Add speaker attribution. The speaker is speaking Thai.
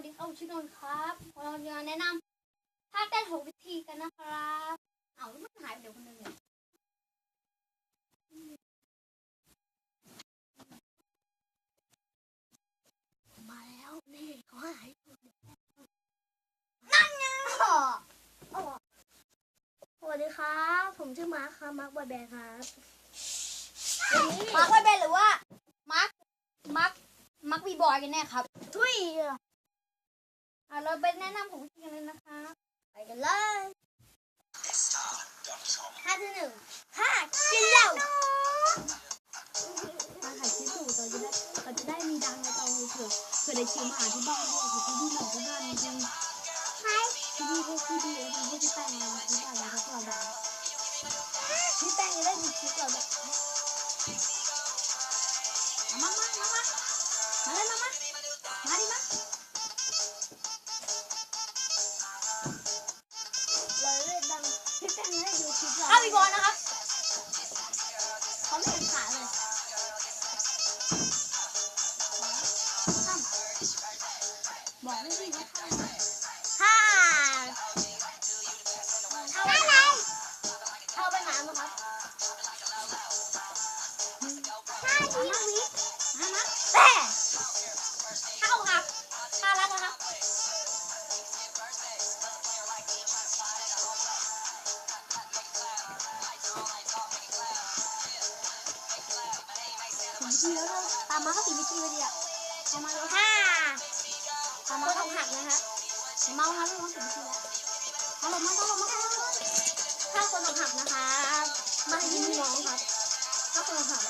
Speaker 1: วัสดีครับผมชื่อนนท์ครับเราจะแนะนำท่าเต้นหกวิธีกันนะครับ เอาแล้วมันหายไปเดี๋ยวคนหนึงเนี่ยมาแล้วนี่เขาหายนั่นไงสวัสดีครับ ผมชื่อมาร์คครับมาร์คบอยแบนด์ครับวันนี้
Speaker 2: มาร์คไว้เป็นหรือว่า
Speaker 1: มาร์คมาร์คมาร์คบีบอยกันแน่ครับ
Speaker 2: ทุย
Speaker 1: อะ เราไปแนะนำของวิธีกันเลยนะคะ
Speaker 2: ไปกันเลยท่าที่หนึ่งท่ากินเหล้า
Speaker 1: มาถ่ายคลิปอยู่เราจะได้เราจะได้มีดังในตอนเผื่อเผื่อได้ชิมอาหารที่บ้านด้วยคือที่พี่หนุ่มที่บ้านจริง
Speaker 2: ใช่
Speaker 1: ที่พี่พวกพี่ดีแล้วพี่ที่แต่งงานที่บ้านแล้วก็เราดัง
Speaker 2: พี่แป้งจะได้มีคลิปเราแบบ
Speaker 1: มามามามามาเลยมามามา ดู
Speaker 2: คลิปเรา
Speaker 1: เข้าบีบอยนะครับ
Speaker 2: เขาไม่เห็นขาเลยข้าม
Speaker 1: บอกไม่ดีว่าข้าม
Speaker 2: ท่าอะไรท่าไปน้ำนะครับท่าชีวิต
Speaker 1: มามา
Speaker 2: แต่ วิธีแล้วเราตามมาเข้าถึงวิธีพอดีอะ
Speaker 1: เอามาเลย
Speaker 2: ท่า
Speaker 1: เอา
Speaker 2: โค
Speaker 1: มา
Speaker 2: ต
Speaker 1: ครับ
Speaker 2: รหักนะคะ
Speaker 1: เมาครับไม่ต้องถึงทีแล้วเอาลงมาเอาลงมาเอาลงมา
Speaker 2: ถ้าคนอกหักนะคะมาให้พี่น้องครับถ้าคนอกหักนะคะ